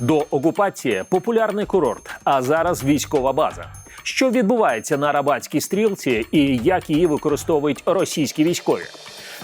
До окупації популярний курорт, а зараз військова база. Що відбувається на Арабатській стрілці і як її використовують російські військові?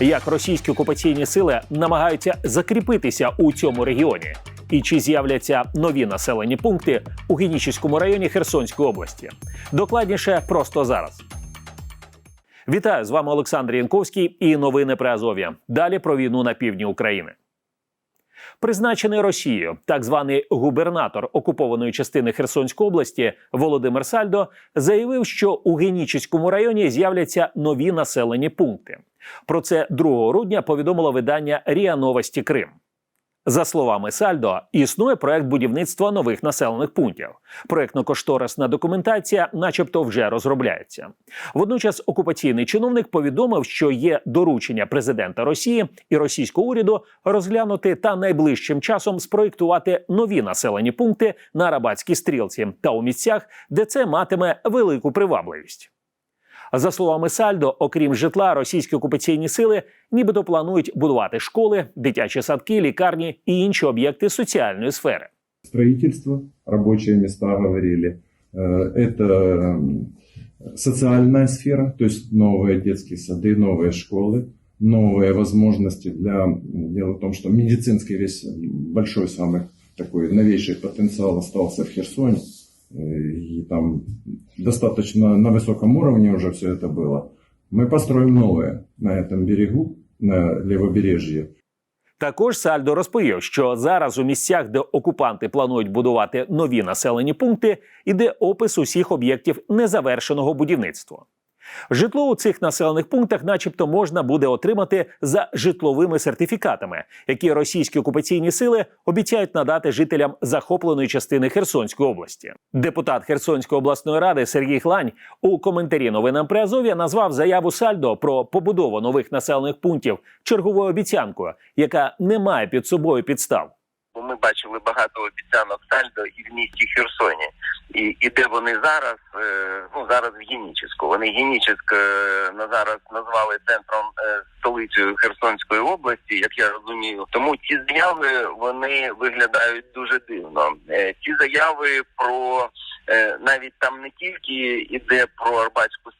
Як російські окупаційні сили намагаються закріпитися у цьому регіоні? І чи з'являться нові населені пункти у Генічеському районі Херсонської області? Докладніше просто зараз. Вітаю з вами Олександр Янковський і новини при Азов'я. Далі про війну на півдні України. Призначений Росією, так званий губернатор окупованої частини Херсонської області Володимир Сальдо заявив, що у Генічеському районі з'являться нові населені пункти. Про це 2 грудня повідомило видання РІА Новості Крим. За словами Сальдо, існує проект будівництва нових населених пунктів. Проектно-кошторисна документація, начебто, вже розробляється. Водночас окупаційний чиновник повідомив, що є доручення президента Росії і російського уряду розглянути та найближчим часом спроєктувати нові населені пункти на Арабатській стрілці та у місцях, де це матиме велику привабливість. За словами Сальдо, окрім житла, російські окупаційні сили нібито планують будувати школи, дитячі садки, лікарні і інші об'єкти соціальної сфери. строительство, рабочие места говорили. Э, Это м, социальная сфера, то есть новые детские сады, новые школы, новые возможности для... Дело в том, что медицинский весь большой самый такой новейший потенциал остался в Херсоне. Э, И там достаточно на высоком уровне уже все это было. Мы построим новое на этом берегу, на левобережье. Також Сальдо розповів, що зараз у місцях, де окупанти планують будувати нові населені пункти, іде опис усіх об'єктів незавершеного будівництва. Житло у цих населених пунктах, начебто, можна буде отримати за житловими сертифікатами, які російські окупаційні сили обіцяють надати жителям захопленої частини Херсонської області. Депутат Херсонської обласної ради Сергій Хлань у коментарі новинам при Азов'я назвав заяву Сальдо про побудову нових населених пунктів черговою обіцянкою, яка не має під собою підстав. Ми бачили багато обіцянок Сальдо і в місті Херсоні. І, і де вони зараз? Е, Ну зараз в Генічеську. Вони Генічеськ е, на зараз назвали центром е, столицею Херсонської області, як я розумію. Тому ці заяви вони виглядають дуже дивно. Ці заяви про навіть там не тільки йде про Арбатську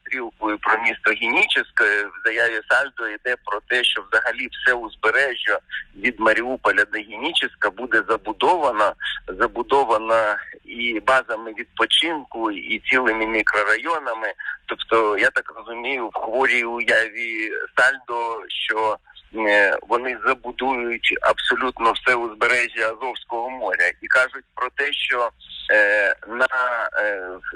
про місто Генічеськ, е, в заяві Сальдо йде про те, що взагалі все узбережжя від Маріуполя до Генічеська буде забудована, забудована і базами відпочинку, і цілими мікрорайонами. Тобто, я так розумію, в хворій уяві Сальдо, що е, вони забудують абсолютно все узбережжя Азовського моря і кажуть про те, що на е,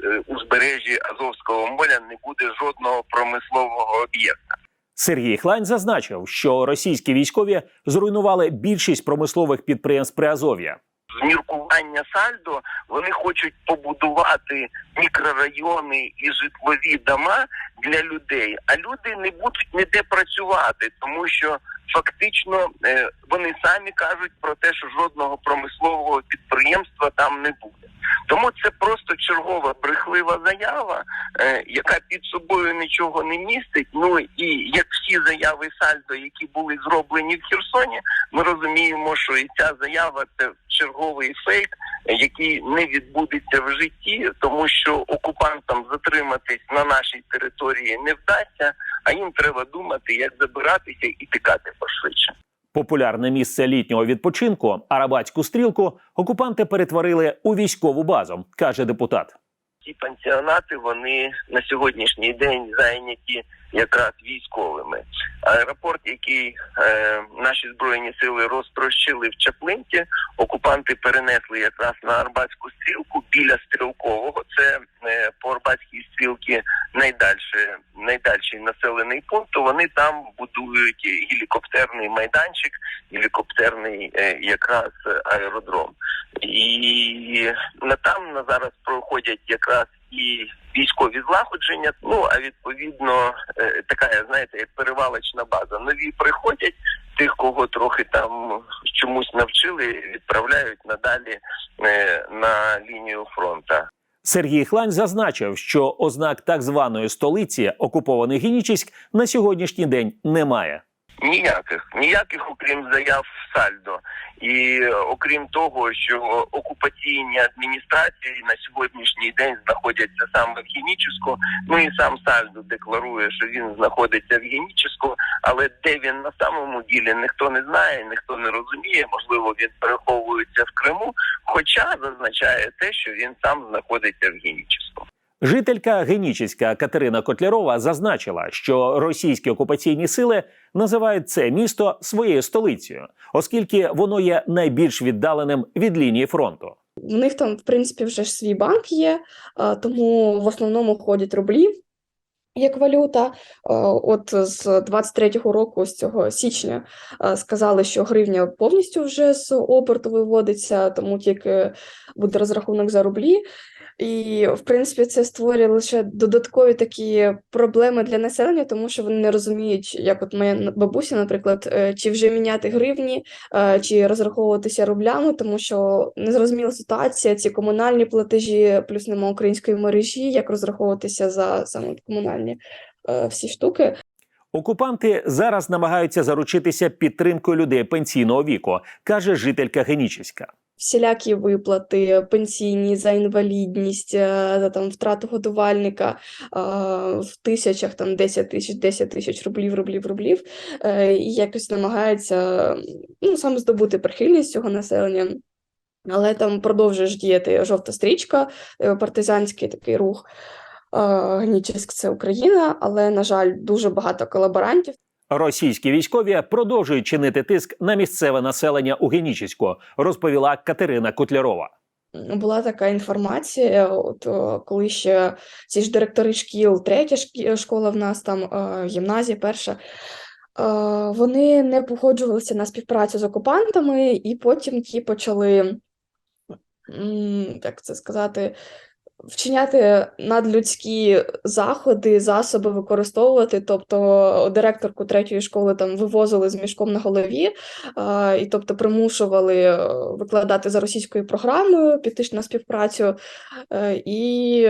е, узбережжі Азовського моря не буде жодного промислового об'єкта. Сергій Хлань зазначив, що російські військові зруйнували більшість промислових підприємств Приазов'я. з міркування сальдо вони хочуть побудувати мікрорайони і житлові дома для людей, а люди не будуть ніде працювати, тому що фактично е, вони самі кажуть про те, що жодного промислового підприємства там не буде. Тому це просто чергова брехлива заява, е, яка під собою нічого не містить. Ну і як всі заяви Сальдо, які були зроблені в Херсоні, ми розуміємо, що і ця заява це черговий фейк, який не відбудеться в житті, тому що окупантам затриматись на нашій території не вдасться, а їм треба думати, як забиратися і тікати пошвидше. Популярне місце літнього відпочинку Арабатську стрілку окупанти перетворили у військову базу, каже депутат. Ці пансіонати вони на сьогоднішній день зайняті якраз військовими. Аеропорт, який е, наші збройні сили розтрощили в Чаплинці, окупанти перенесли якраз на Арбатську стрілку біля стрілкового. Це е, по Арбатській стрілці найдальше, найдальший населений пункт. то Вони там будують гелікоптерний майданчик, гелікоптерний е, якраз аеродром. І на там на зараз проходять якраз і військові злагодження. Ну а відповідно е, така, знаєте, як перевалочна база. Нові приходять, тих, кого трохи там чомусь навчили, відправляють надалі е, на лінію фронта. Сергій Хлань зазначив, що ознак так званої столиці окупований Генічиськ на сьогоднішній день немає. Ніяких, ніяких, окрім заяв Сальдо. І е, окрім того, що окупаційні адміністрації на сьогоднішній день знаходяться саме в Генічеську, ну і сам Сальдо декларує, що він знаходиться в Генічеську, але де він на самому ділі ніхто не знає, ніхто не розуміє. Можливо, він переховується в Криму, хоча зазначає те, що він сам знаходиться в Генічеську. Жителька Генічеська Катерина Котлярова зазначила, що російські окупаційні сили називають це місто своєю столицею, оскільки воно є найбільш віддаленим від лінії фронту. В них там, в принципі, вже ж свій банк є, тому в основному ходять рублі як валюта. От з 23-го року, з цього січня, сказали, що гривня повністю вже з оберту виводиться, тому тільки буде розрахунок за рублі. І, в принципі, це створює лише додаткові такі проблеми для населення, тому що вони не розуміють, як от моя бабуся, наприклад, е, чи вже міняти гривні, е, чи розраховуватися рублями, тому що незрозуміла ситуація, ці комунальні платежі, плюс нема української мережі, як розраховуватися за саме комунальні е, всі штуки. Окупанти зараз намагаються заручитися підтримкою людей пенсійного віку, каже жителька Генічеська. Всілякі виплати пенсійні за інвалідність, е, за там втрату годувальника е, в тисячах, там 10 тисяч, 10 тисяч рублів, рублів, рублів, е, і якось намагаються ну, саме здобути прихильність цього населення. Але там продовжує діяти жовта стрічка, партизанський такий рух. Генічеськ це Україна, але, на жаль, дуже багато колаборантів. Російські військові продовжують чинити тиск на місцеве населення у Генічеську, розповіла Катерина Котлярова. Була така інформація, от коли ще ці ж директори шкіл, третя школа в нас там, е, гімназія перша, е, вони не погоджувалися на співпрацю з окупантами, і потім ті почали, як це сказати, вчиняти надлюдські заходи, засоби використовувати. Тобто директорку третьої школи там вивозили з мішком на голові, а, і тобто примушували е, викладати за російською програмою, піти ж на співпрацю, е, і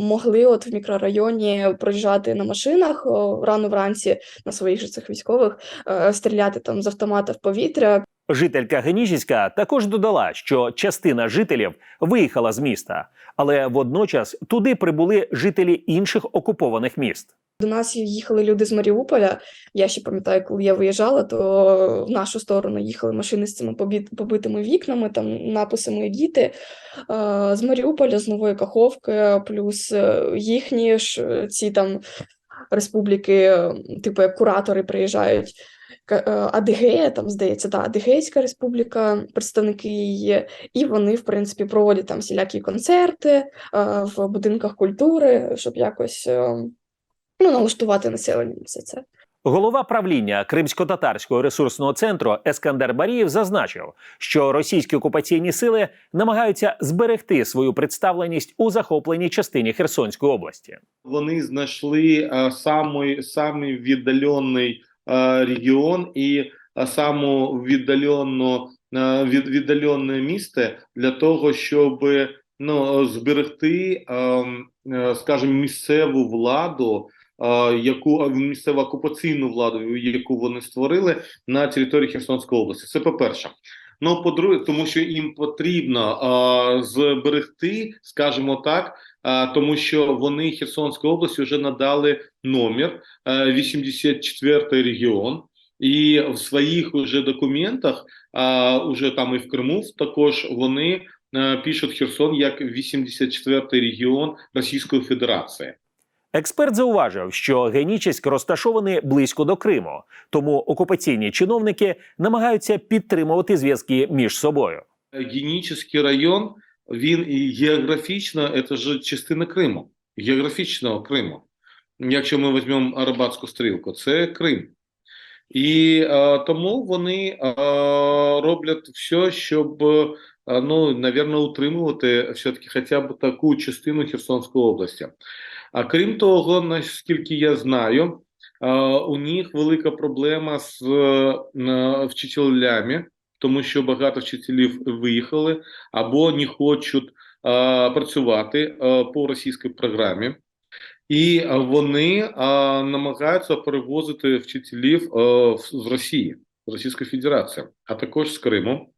могли от в мікрорайоні проїжджати на машинах рано вранці на своїх же цих військових, е, стріляти там з автомата в повітря, Жителька Генічеська також додала, що частина жителів виїхала з міста, але водночас туди прибули жителі інших окупованих міст. До нас їхали люди з Маріуполя. Я ще пам'ятаю, коли я виїжджала, то в нашу сторону їхали машини з цими побитими вікнами, там написами діти. Е, З Маріуполя, з Нової Каховки, плюс е, їхні ж е, ці там республіки, типу як куратори приїжджають. Е, Адигея, там здається, да, Адигейська республіка, представники її, і вони, в принципі, проводять там всілякі концерти е, в будинках культури, щоб якось е, ну, налаштувати населення на все це. Голова правління Кримсько-татарського ресурсного центру Ескандер Барієв зазначив, що російські окупаційні сили намагаються зберегти свою представленість у захопленій частині Херсонської області. вони знайшли е, самий, самий віддалений регіон і саму віддалену, від, віддалене місце для того, щоб ну, зберегти, скажімо, місцеву владу, яку місцеву окупаційну владу, яку вони створили на території Херсонської області. Це по-перше. Ну, по-друге, тому що їм потрібно е, зберегти, скажімо так, а, тому що вони Херсонської області вже надали номер е, 84 регіон, і в своїх уже документах, а, уже там і в Криму, також вони пишуть Херсон як 84 регіон Російської Федерації. Експерт зауважив, що Генічеськ розташований близько до Криму, тому окупаційні чиновники намагаються підтримувати зв'язки між собою. Генічний район, він і географічно, це ж частина Криму, географічного Криму. Якщо ми візьмемо Арабатську стрілку, це Крим. І е, тому вони е, роблять все, щоб, е, ну, навірно, утримувати все-таки хоча б таку частину Херсонської області. А крім того, наскільки я знаю, е, у них велика проблема з е, вчителями, тому що багато вчителів виїхали або не хочуть е, працювати е, по російській програмі. і вони е, намагаються перевозити вчителів в- з Росії, з Російської Федерації, а також з Криму.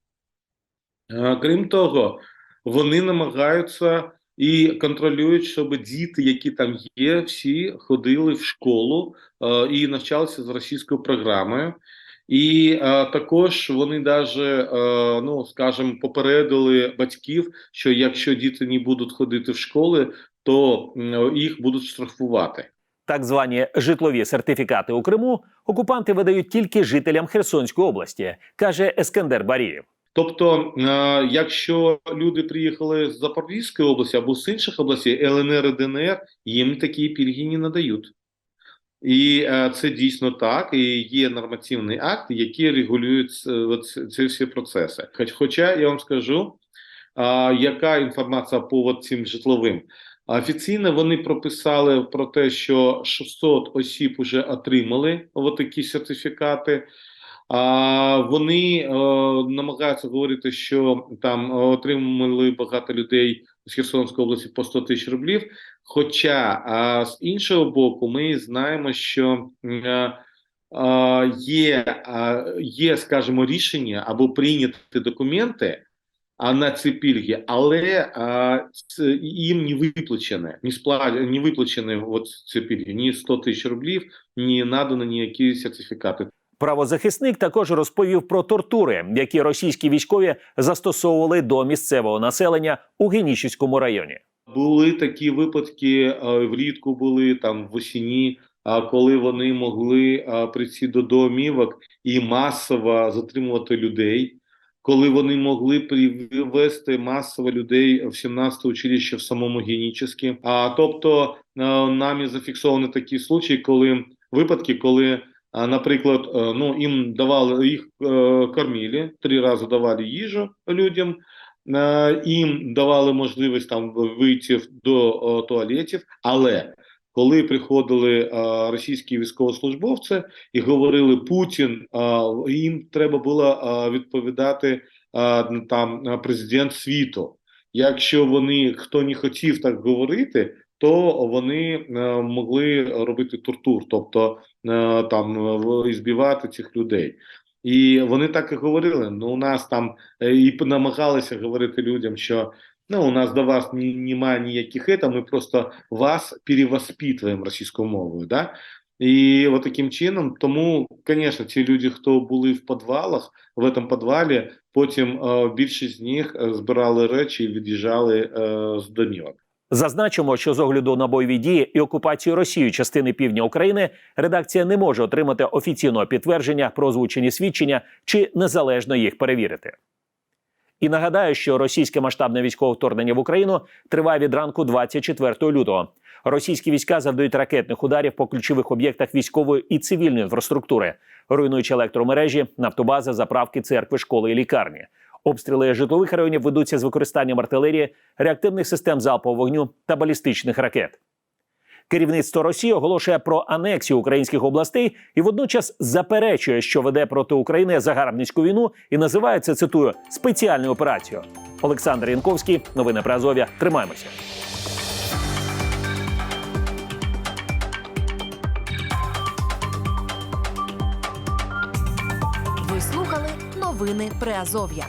Е, Крім того, вони намагаються і контролюють, щоб діти, які там є, всі ходили в школу е, і навчалися з російською програмою. І е, також вони даже, е, ну скажімо, попередили батьків, що якщо діти не будуть ходити в школи, то їх будуть штрафувати. Так звані житлові сертифікати у Криму окупанти видають тільки жителям Херсонської області, каже Ескендер Барієв. Тобто, е, якщо люди приїхали з Запорізької області або з інших областей, ЛНР і ДНР, їм такі пільги не надають. І е, це дійсно так, і є нормативний акт, який регулює ці ці всі процеси. Хоч, хоча я вам скажу, яка інформація по цим житловим. Офіційно вони прописали про те, що 600 осіб вже отримали такі сертифікати. А вони е, намагаються говорити, що там отримали багато людей з Херсонської області по 100 тисяч рублів. Хоча а, з іншого боку, ми знаємо, що е, е, є, е, є, скажімо, рішення або прийняті документи а на ці пільги, але а, їм не виплачені, не спла... не виплачені от ці пільги, ні 100 тисяч рублів, ні надано ніякі сертифікати. Правозахисник також розповів про тортури, які російські військові застосовували до місцевого населення у Генічівському районі. Були такі випадки е, влітку, були там в осені, а коли вони могли е, прийти до домівок і масово затримувати людей, коли вони могли привезти масово людей в 17 училище в самому Генічеську. А тобто е, нами зафіксовані такі случаї, коли випадки, коли. Наприклад, е, ну їм давали їх е, кормили, три рази давали їжу людям, Е, їм давали можливість там вийти до туалетів, але коли приходили російські військовослужбовці і говорили Путін, їм треба було відповідати там президент світу. Якщо вони хто не хотів так говорити, то вони е, могли робити тортур, тобто е, там е, збивати цих людей. І вони так і говорили. Ну, у нас там і намагалися говорити людям, що ну, у нас до вас немає ніяких ета, ми просто вас перевоспитуємо російською мовою. Да? І от таким чином, тому, звісно, ті люди, хто були в підвалах, в цьому підвалі, потім більшість з них збирали речі і від'їжджали з домівок. Зазначимо, що з огляду на бойові дії і окупацію Росією частини півдня України редакція не може отримати офіційного підтвердження про озвучені свідчення чи незалежно їх перевірити. І нагадаю, що російське масштабне військове вторгнення в Україну триває від ранку 24 лютого. Російські війська завдають ракетних ударів по ключових об'єктах військової і цивільної інфраструктури, руйнуючи електромережі, нафтобази, заправки, церкви, школи і лікарні. Обстріли житлових районів ведуться з використанням артилерії, реактивних систем залпового вогню та балістичних ракет. Керівництво Росії оголошує про анексію українських областей і водночас заперечує, що веде проти України загарбницьку війну і називає це цитую спеціальною операцією. Олександр Янковський, новини про Азов'я. Тримаємося. Ви слухали новини Приазов'я.